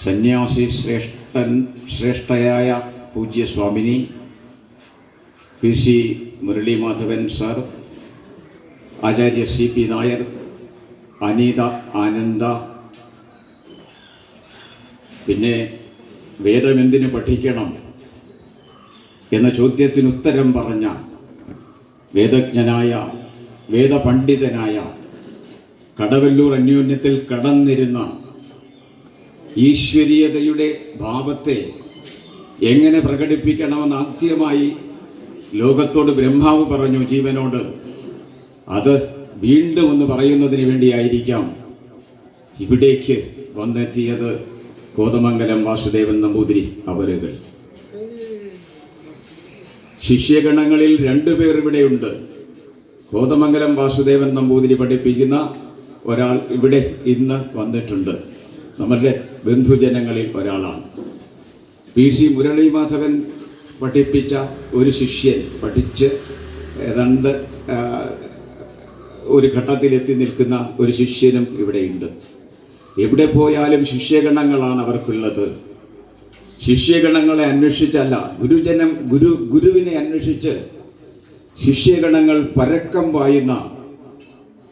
സന്യാസി ശ്രേഷ്ഠൻ ശ്രേഷ്ഠയായ പൂജ്യസ്വാമിനി P C Murali Madhavan sir Acharya C P Nair Anitha Ananda. പിന്നെ വേദമെന്തിനു പഠിക്കണം എന്ന ചോദ്യത്തിന് ഉത്തരം പറഞ്ഞ വേദജ്ഞനായ വേദപണ്ഡിതനായ കടവല്ലൂർ അന്യോന്യത്തിൽ കടന്നിരുന്ന ഈശ്വരീയതയുടെ ഭാവത്തെ എങ്ങനെ പ്രകടിപ്പിക്കണമെന്ന് ആദ്യമായി ലോകത്തോട് ബ്രഹ്മാവ് പറഞ്ഞു ജീവനോട്. അത് വീണ്ടും ഒന്ന് പറയുന്നതിന് വേണ്ടിയായിരിക്കാം ഇവിടേക്ക് വന്നെത്തിയത് കോതമംഗലം വാസുദേവൻ നമ്പൂതിരി അവരുകൾ. ശിഷ്യഗണങ്ങളിൽ രണ്ടുപേർ ഇവിടെയുണ്ട്. കോതമംഗലം വാസുദേവൻ നമ്പൂതിരി പഠിപ്പിക്കുന്ന ഒരാൾ ഇവിടെ ഇന്ന് വന്നിട്ടുണ്ട്. നമ്മളുടെ ബന്ധുജനങ്ങളിൽ ഒരാളാണ്. പി സി മുരളി മാധവൻ പഠിപ്പിച്ച ഒരു ശിഷ്യൻ പഠിച്ച് രണ്ട് ഒരു ഘട്ടത്തിലെത്തി നിൽക്കുന്ന ഒരു ശിഷ്യനും ഇവിടെയുണ്ട്. എവിടെ പോയാലും ശിഷ്യഗണങ്ങളാണ് അവർക്കുള്ളത്. ശിഷ്യഗണങ്ങളെ അന്വേഷിച്ചല്ല ഗുരുജനം ഗുരു ഗുരുവിനെ അന്വേഷിച്ച് ശിഷ്യഗണങ്ങൾ പരക്കം വായുന്ന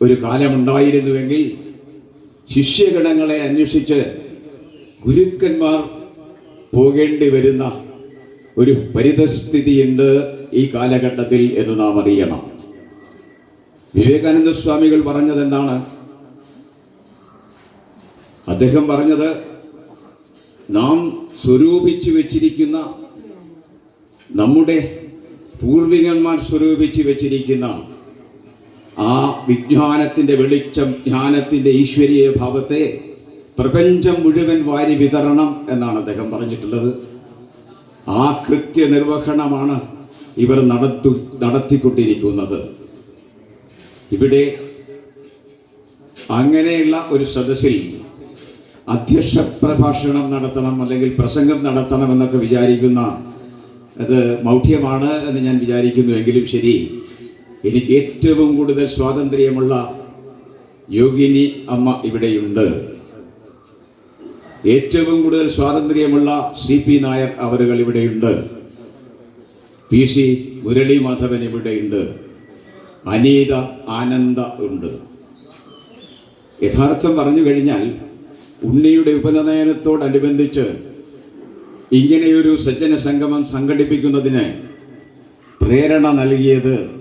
ഒരു കാലമുണ്ടായിരുന്നുവെങ്കിൽ ശിഷ്യഗണങ്ങളെ അന്വേഷിച്ച് ഗുരുക്കന്മാർ പോകേണ്ടി വരുന്ന ഒരു പരിതസ്ഥിതിയുണ്ട് ഈ കാലഘട്ടത്തിൽ എന്ന് നാം അറിയണം. വിവേകാനന്ദ സ്വാമികൾ പറഞ്ഞത് എന്താണ് അദ്ദേഹം പറഞ്ഞത് നാം സ്വരൂപിച്ച് വെച്ചിരിക്കുന്ന നമ്മുടെ പൂർവികന്മാർ സ്വരൂപിച്ച് വെച്ചിരിക്കുന്ന ആ വിജ്ഞാനത്തിന്റെ വെളിച്ചം ജ്ഞാനത്തിന്റെ ഈശ്വരീയ ഭാവത്തെ പ്രപഞ്ചം മുഴുവൻ വാരി വിതരണം എന്നാണ് അദ്ദേഹം പറഞ്ഞിട്ടുള്ളത്. ആ കൃത്യനിർവഹണമാണ് ഇവർ നടത്തു നടത്തിക്കൊണ്ടിരിക്കുന്നത്. ഇവിടെ അങ്ങനെയുള്ള ഒരു സദസ്സിൽ അധ്യക്ഷ പ്രഭാഷണം നടത്തണം അല്ലെങ്കിൽ പ്രസംഗം നടത്തണം എന്നൊക്കെ വിചാരിക്കുന്ന അത് മൗഢ്യമാണ് എന്ന് ഞാൻ വിചാരിക്കുന്നു എങ്കിലും ശരി എനിക്ക് ഏറ്റവും കൂടുതൽ സ്വാതന്ത്ര്യമുള്ള യോഗിനി അമ്മ ഇവിടെയുണ്ട്. ഏറ്റവും കൂടുതൽ സ്വാതന്ത്ര്യമുള്ള സി പി നായർ അവരുകൾ ഇവിടെയുണ്ട്. പി സി മുരളി മാധവൻ ഇവിടെയുണ്ട്. അനീത ആനന്ദ ഉണ്ട്. യഥാർത്ഥം പറഞ്ഞു കഴിഞ്ഞാൽ ഉണ്ണിയുടെ ഉപനയനത്തോടനുബന്ധിച്ച് ഇങ്ങനെയൊരു സജ്ജന സംഗമം സംഘടിപ്പിക്കുന്നതിന് പ്രേരണ നൽകിയത്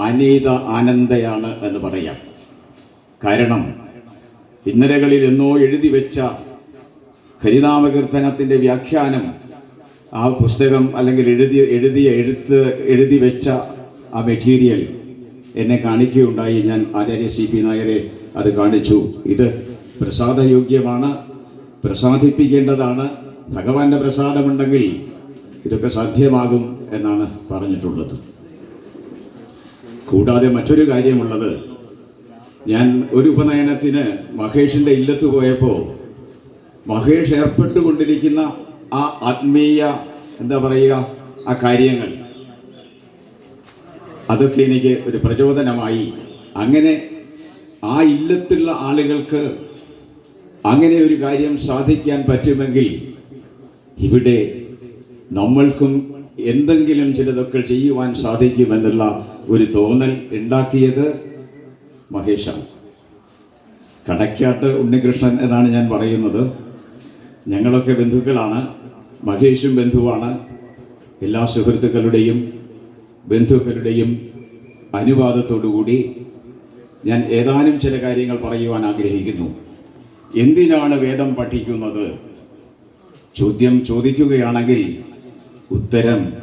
അനീത ആനന്ദയാണ് എന്ന് പറയാം. കാരണം ഇന്നലകളിൽ എന്നോ എഴുതി വെച്ച ഹരിനാമകീർത്തനത്തിന്റെ വ്യാഖ്യാനം ആ പുസ്തകം അല്ലെങ്കിൽ എഴുതി എഴുതിയ എഴുത്ത് എഴുതി വെച്ച ആ മെറ്റീരിയൽ എന്നെ കാണിക്കുകയുണ്ടായി. ഞാൻ ആചാര്യ സി പി നായരെ അത് കാണിച്ചു. ഇത് പ്രസാദയോഗ്യമാണ് പ്രസാദിപ്പിക്കേണ്ടതാണ്. ഭഗവാന്റെ പ്രസാദമുണ്ടെങ്കിൽ ഇതൊക്കെ സാധ്യമാകും എന്നാണ് പറഞ്ഞിട്ടുള്ളത്. കൂടാതെ മറ്റൊരു കാര്യമുള്ളത് ഞാൻ ഒരു ഉപനയനത്തിന് മഹേഷിന്റെ ഇല്ലത്ത് പോയപ്പോൾ മഹേഷ് ഏർപ്പെട്ടുകൊണ്ടിരിക്കുന്ന ആ ആത്മീയ എന്താ പറയുക ആ കാര്യങ്ങൾ അതൊക്കെ എനിക്ക് ഒരു പ്രചോദനമായി. അങ്ങനെ ആ ഇല്ലത്തുള്ള ആളുകൾക്ക് അങ്ങനെ ഒരു കാര്യം സാധിക്കാൻ പറ്റുമെങ്കിൽ ഇവിടെ നമ്മൾക്കും എന്തെങ്കിലും ചിലതൊക്കെ ചെയ്യുവാൻ സാധിക്കുമെന്നുള്ള ഒരു തോന്നൽ ഉണ്ടാക്കിയത് മഹേഷാണ്. കടക്കാട്ട് ഉണ്ണികൃഷ്ണൻ എന്നാണ് ഞാൻ പറയുന്നത്. ഞങ്ങളൊക്കെ ബന്ധുക്കളാണ്. മഹേഷും ബന്ധുവാണ്. എല്ലാ സുഹൃത്തുക്കളുടെയും ബന്ധുക്കളുടെയും അനുവാദത്തോടുകൂടി ഞാൻ ഏതാനും ചില കാര്യങ്ങൾ പറയുവാൻ ആഗ്രഹിക്കുന്നു. എന്തിനാണ് വേദം പഠിക്കുന്നത്? ചോദ്യം ചോദിക്കുകയാണെങ്കിൽ ഉത്തരം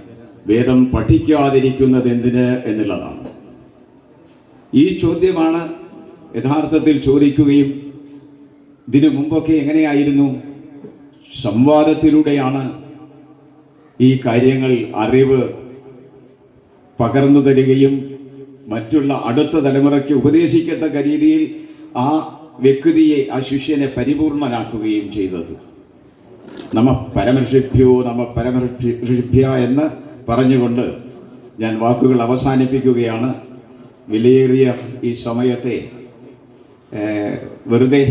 വേദം പഠിക്കാതിരിക്കുന്നത് എന്തിന് എന്നുള്ളതാണ്. ഈ ചോദ്യമാണ് യഥാർത്ഥത്തിൽ ചോദിക്കുകയും ഇതിനു മുമ്പൊക്കെ എങ്ങനെയായിരുന്നു? സംവാദത്തിലൂടെയാണ് ഈ കാര്യങ്ങൾ അറിവ് പകർന്നു തരികയും മറ്റുള്ള അടുത്ത തലമുറയ്ക്ക് ഉപദേശിക്കത്തക്ക രീതിയിൽ ആ വ്യക്തിയെ ആ ശിഷ്യനെ പരിപൂർണനാക്കുകയും ചെയ്തത്. നമ പരമഋഷിഭ്യോ നമ പരമർഷിഭ്യ എന്ന് പറഞ്ഞുകൊണ്ട് ഞാൻ വാക്കുകൾ അവസാനിപ്പിക്കുകയാണ്. വിലയേറിയ ഈ സമയത്തെ വെറുതെ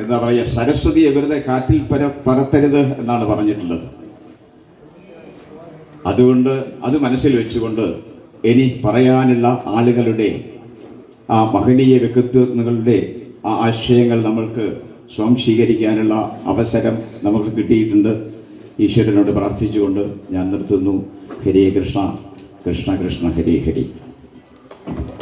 എന്താ പറയുക സരസ്വതിയെ വെറുതെ കാറ്റിൽ പര പറത്തരുത് എന്നാണ് പറഞ്ഞിട്ടുള്ളത്. അതുകൊണ്ട് അത് മനസ്സിൽ വെച്ചുകൊണ്ട് ഇനി പറയാനുള്ള ആളുകളുടെ ആ മഹനീയ വ്യക്തിത്വങ്ങളുടെ ആ ആശയങ്ങൾ നമ്മൾക്ക് സ്വാംശീകരിക്കാനുള്ള അവസരം നമുക്ക് കിട്ടിയിട്ടുണ്ട്. ഈശ്വരനോട് പ്രാർത്ഥിച്ചുകൊണ്ട് ഞാൻ നിർത്തുന്നു. ഹരേ കൃഷ്ണ കൃഷ്ണ കൃഷ്ണ ഹരേ ഹരി.